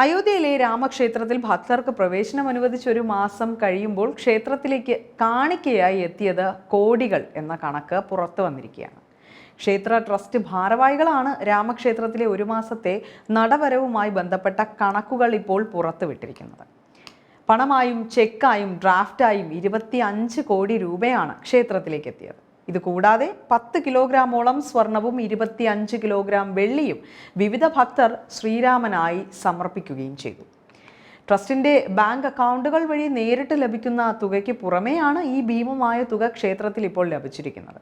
അയോധ്യയിലെ രാമക്ഷേത്രത്തിൽ ഭക്തർക്ക് പ്രവേശനം അനുവദിച്ച ഒരു മാസം കഴിയുമ്പോൾ ക്ഷേത്രത്തിലേക്ക് കാണിക്കയായി എത്തിയത് കോടികൾ എന്ന കണക്ക് പുറത്തു വന്നിരിക്കുകയാണ്. ക്ഷേത്ര ട്രസ്റ്റ് ഭാരവാഹികളാണ് രാമക്ഷേത്രത്തിലെ ഒരു മാസത്തെ നടവരവുമായി ബന്ധപ്പെട്ട കണക്കുകൾ ഇപ്പോൾ പുറത്തുവിട്ടിരിക്കുന്നത്. പണമായും ചെക്കായും ഡ്രാഫ്റ്റായും ഇരുപത്തി അഞ്ച് കോടി രൂപയാണ് ക്ഷേത്രത്തിലേക്ക് എത്തിയത്. ഇത് കൂടാതെ പത്ത് കിലോഗ്രാമോളം സ്വർണവും ഇരുപത്തി അഞ്ച് കിലോഗ്രാം വെള്ളിയും വിവിധ ഭക്തർ ശ്രീരാമനായി സമർപ്പിക്കുകയും ചെയ്തു. ട്രസ്റ്റിന്റെ ബാങ്ക് അക്കൗണ്ടുകൾ വഴി നേരിട്ട് ലഭിക്കുന്ന തുകയ്ക്ക് പുറമെയാണ് ഈ ഭീമമായ തുക ക്ഷേത്രത്തിൽ ഇപ്പോൾ ലഭിച്ചിരിക്കുന്നത്.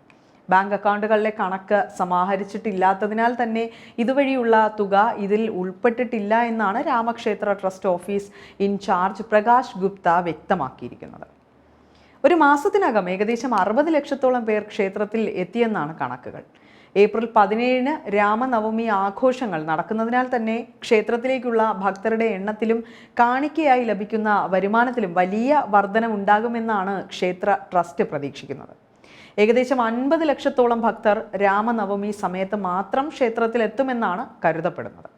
ബാങ്ക് അക്കൗണ്ടുകളിലെ കണക്ക് സമാഹരിച്ചിട്ടില്ലാത്തതിനാൽ തന്നെ ഇതുവഴിയുള്ള തുക ഇതിൽ ഉൾപ്പെട്ടിട്ടില്ല എന്നാണ് രാമക്ഷേത്ര trust office in charge Prakash Gupta വ്യക്തമാക്കിയിരിക്കുന്നത്. ഒരു മാസത്തിനകം ഏകദേശം അറുപത് ലക്ഷത്തോളം പേർ ക്ഷേത്രത്തിൽ എത്തിയെന്നാണ് കണക്കുകൾ. ഏപ്രിൽ പതിനേഴിന് രാമനവമി ആഘോഷങ്ങൾ നടക്കുന്നതിനാൽ തന്നെ ക്ഷേത്രത്തിലേക്കുള്ള ഭക്തരുടെ എണ്ണത്തിലും കാണിക്കയായി ലഭിക്കുന്ന വരുമാനത്തിലും വലിയ വർധനമുണ്ടാകുമെന്നാണ് ക്ഷേത്ര ട്രസ്റ്റ് പ്രതീക്ഷിക്കുന്നത്. ഏകദേശം അൻപത് ലക്ഷത്തോളം ഭക്തർ രാമനവമി സമയത്ത് മാത്രം ക്ഷേത്രത്തിൽ എത്തുമെന്നാണ് കരുതപ്പെടുന്നത്.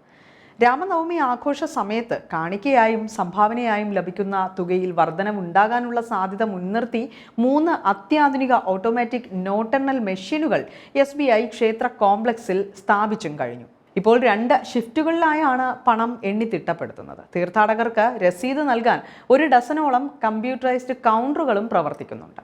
രാമനവമി ആഘോഷ സമയത്ത് കാണിക്കയായും സംഭാവനയായും ലഭിക്കുന്ന തുകയിൽ വർധനവുണ്ടാകാനുള്ള സാധ്യത മുൻനിർത്തി മൂന്ന് അത്യാധുനിക ഓട്ടോമാറ്റിക് നോട്ടെണ്ണൽ മെഷീനുകൾ എസ് ബി ഐ ക്ഷേത്ര കോംപ്ലക്സിൽ സ്ഥാപിച്ചും കഴിഞ്ഞു. ഇപ്പോൾ രണ്ട് ഷിഫ്റ്റുകളിലായാണ് പണം എണ്ണി തിട്ടപ്പെടുത്തുന്നത്. തീർത്ഥാടകർക്ക് രസീത് നൽകാൻ ഒരു ഡസനോളം കമ്പ്യൂട്ടറൈസ്ഡ് കൗണ്ടറുകളും പ്രവർത്തിക്കുന്നുണ്ട്.